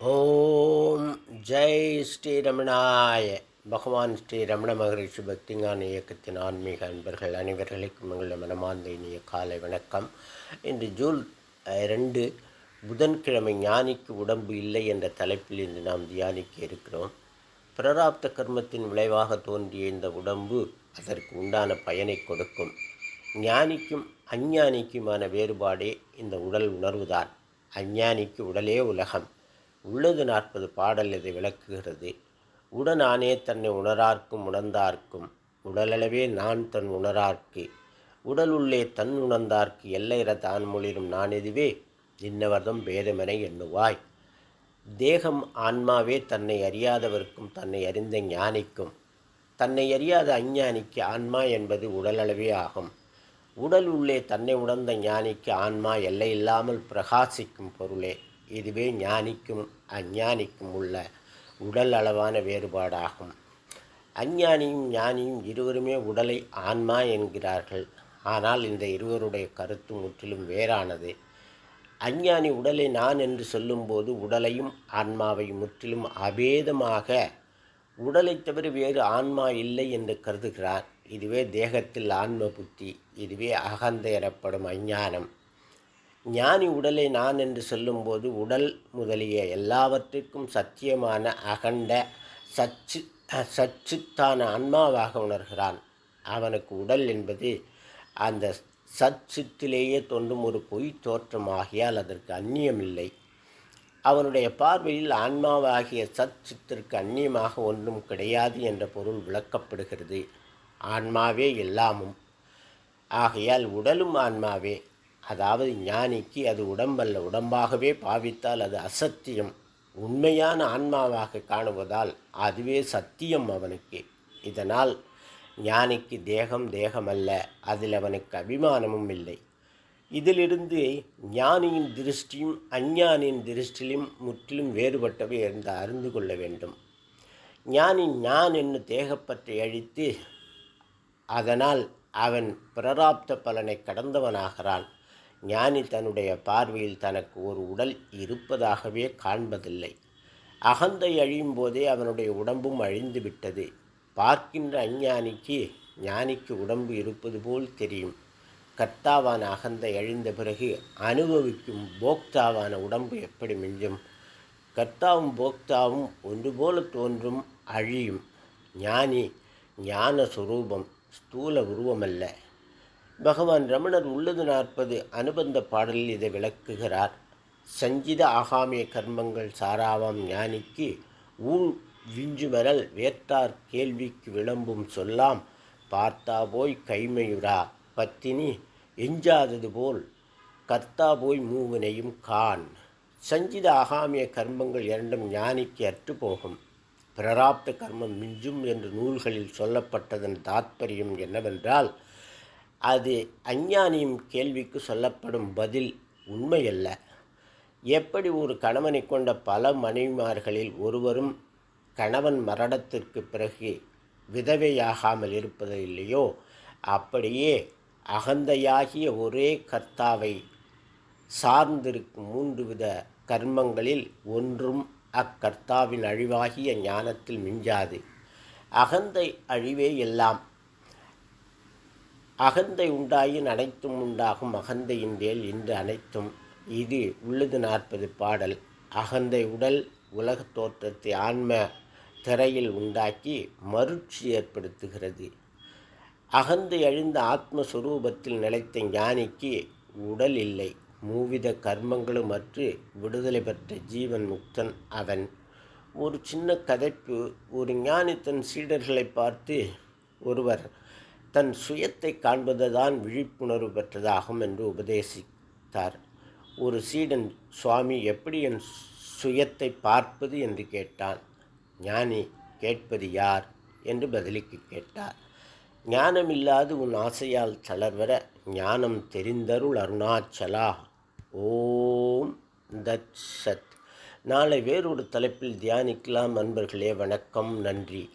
ஓம் ஜெய் ஸ்ரீ ரமணாய பகவான் ஸ்ரீ ரமண மகரிஷி பக்திங்கான இயக்கத்தின் ஆன்மீக அன்பர்கள் அனைவர்களுக்கும் எங்களுடைய மனமார்ந்த இனிய காலை வணக்கம். இன்று ஜூன் அஹ், ரெண்டு புதன்கிழமை ஞானிக்கு உடம்பு இல்லை என்ற தலைப்பில் இன்று நாம் தியானிக்க இருக்கிறோம். பிராராப்த கர்மத்தின் விளைவாக தோன்றிய இந்த உடம்பு அதற்கு உண்டான பயனை கொடுக்கும். ஞானிக்கும் அஞ்ஞானிக்குமான வேறுபாடே இந்த உடல் உணர்வுதான். அஞ்ஞானிக்கு உடலே உலகம். உள்ளது நாற்பது பாடல் இதை விளக்குகிறது. உடனானே தன்னை உணரார்க்கும் உணர்ந்தார்க்கும் உடலளவே நான் தன் உணரார்க்கு. உடல் உள்ளே தன் உணர்ந்தார்க்கு எல்லைற தான் மொழிரும் நான் இதுவே இன்னவர்தம் பேதமென எண்ணுவாய். தேகம் ஆன்மாவே தன்னை அறியாதவர்க்கும் தன்னை அறிந்த ஞானிக்கும். தன்னை அறியாத அஞ்ஞானிக்கு ஆன்மா என்பது உடலளவே ஆகும். உடல் உள்ளே தன்னை உணர்ந்த ஞானிக்கு ஆன்மா எல்லையில்லாமல் பிரகாசிக்கும் பொருளே. இதுவே ஞானிக்கும் அஞ்ஞானிக்கும் உள்ள உடல் அளவான வேறுபாடாகும். அஞ்ஞானியும் ஞானியும் இருவருமே உடலை ஆன்மா என்கிறார்கள். ஆனால் இந்த இருவருடைய கருத்து முற்றிலும் வேறானது. அஞ்ஞானி உடலை நான் என்று சொல்லும்போது உடலையும் ஆன்மாவையும் முற்றிலும் அபேதமாக உடலை தவிர வேறு ஆன்மா இல்லை என்று கருதுகிறார். இதுவே தேகத்தில் ஆன்ம புத்தி இதுவே அகந்த எனப்படும் அஞ்ஞானம். ஞானி உடலை நான் என்று சொல்லும்போது உடல் முதலிய எல்லாவற்றிற்கும் சத்தியமான அகண்ட சச்சு சச்சுத்தான ஆன்மாவாக உணர்கிறான். அவனுக்கு உடல் என்பது அந்த சச்சித்திலேயே தோன்றும் ஒரு பொய் தோற்றமாகியால் அதற்கு அந்நியமில்லை. அவனுடைய பார்வையில் ஆன்மாவாகிய சச்சித்திற்கு அந்நியமாக ஒன்றும் கிடையாது என்ற பொருள் விளக்கப்படுகிறது. ஆன்மாவே எல்லாமும். ஆகையால் உடலும் ஆன்மாவே. அதாவது ஞானிக்கு அது உடம்பல்ல உடம்பாகவே பாவித்தால் அது அசத்தியம். உண்மையான ஆன்மாவாக காணுவதால் அதுவே சத்தியம் அவனுக்கு. இதனால் ஞானிக்கு தேகம் தேகமல்ல அதில் அவனுக்கு அபிமானமும் இல்லை. இதிலிருந்து ஞானியின் திருஷ்டியும் அஞ்ஞானியின் திருஷ்டிலும் முற்றிலும் வேறுபட்டவை என்று அறிந்து கொள்ள வேண்டும். ஞானி நான் என்னும் தேகப்பற்றை அழித்து அதனால் அவன் பிரராப்த பலனை கடந்தவனாகிறான். ஞானி தன்னுடைய பார்வையில் தனக்கு ஒரு உடல் இருப்பதாகவே காண்பதில்லை. அகந்தை அழியும் போதே அவனுடைய உடம்பும் அழிந்து விட்டது. பார்க்கின்ற அஞ்ஞானிக்கு ஞானிக்கு உடம்பு இருப்பது போல் தெரியும். கர்த்தாவான அகந்தை அழிந்த பிறகு அனுபவிக்கும் போக்தாவான உடம்பு எப்படி மிஞ்சும்? கர்த்தாவும் போக்தாவும் ஒன்று போல தோன்றும் அழியும். ஞானி ஞான சுரூபம் ஸ்தூல உருவமல்ல. பகவான் ரமணர் உள்ளது நாற்பது அனுபந்த பாடலில் இதை விளக்குகிறார். சஞ்சித ஆகாமிய கர்மங்கள் சாராவாம் ஞானிக்கு ஊழ் விஞ்சுமரல் வேத்தார் கேள்விக்கு விளம்பும் சொல்லாம் பார்த்தா போய் கைமையுடா பத்தினி எஞ்சாதது போல் கர்த்தா போய் மூவனையும் கான் சஞ்சித ஆகாமிய கர்மங்கள் இரண்டும் ஞானிக்கு அற்றுப்போகும் பிராராப்த கர்மம் மிஞ்சும் என்று நூல்களில் சொல்லப்பட்டதன் தாத்பரியம் என்னவென்றால் அது அஞ்ஞானியும் கேள்விக்கு சொல்லப்படும் பதில் உண்மையல்ல. எப்படி ஒரு கணவனை கொண்ட பல மனைவிமார்களில் ஒருவரும் கணவன் மரணத்திற்கு பிறகு விதவையாகாமல் இருப்பது இல்லையோ அப்படியே அகந்தையாகிய ஒரே கர்த்தாவை சார்ந்திருக்கும் மூன்று வித கர்மங்களில் ஒன்றும் அக்கர்த்தாவின் அழிவாகிய ஞானத்தில் மிஞ்சாது. அகந்தை அழிவே எல்லாம். அகந்தை உண்டாயின் அனைத்தும் உண்டாகும் அகந்தையின் வேல் இன்று அனைத்தும். இது உள்ளது நாற்பது பாடல். அகந்தை உடல் உலகத் தோற்றத்தை ஆன்ம திரையில் உண்டாக்கி மருட்சி ஏற்படுத்துகிறது. அகந்தை எழுந்த ஆத்மஸ்வரூபத்தில் நிலைத்த ஞானிக்கு உடல் இல்லை. மூவித கர்மங்களும் அற்று விடுதலை பெற்ற ஜீவன் முக்தன் அவன். ஒரு சின்ன கதைப்பு. ஒரு ஞானி தன் சீடர்களை பார்த்து ஒருவர் தன் சுயத்தை காண்பதுதான் விழிப்புணர்வு பெற்றதாகும் என்று உபதேசித்தார். ஒரு சீடன் சுவாமி எப்படி என் சுயத்தை பார்ப்பது? என்று கேட்டான். ஞானி கேட்பது யார்? என்று பதிலுக்கு கேட்டார். ஞானமில்லாது உன் ஆசையால் தளர்வர ஞானம் தெரிந்தருள் அருணாச்சலா. ஓம் தத் சத். நாளை வேறொரு தலைப்பில் தியானிக்கலாம் நண்பர்களே வணக்கம். நன்றி.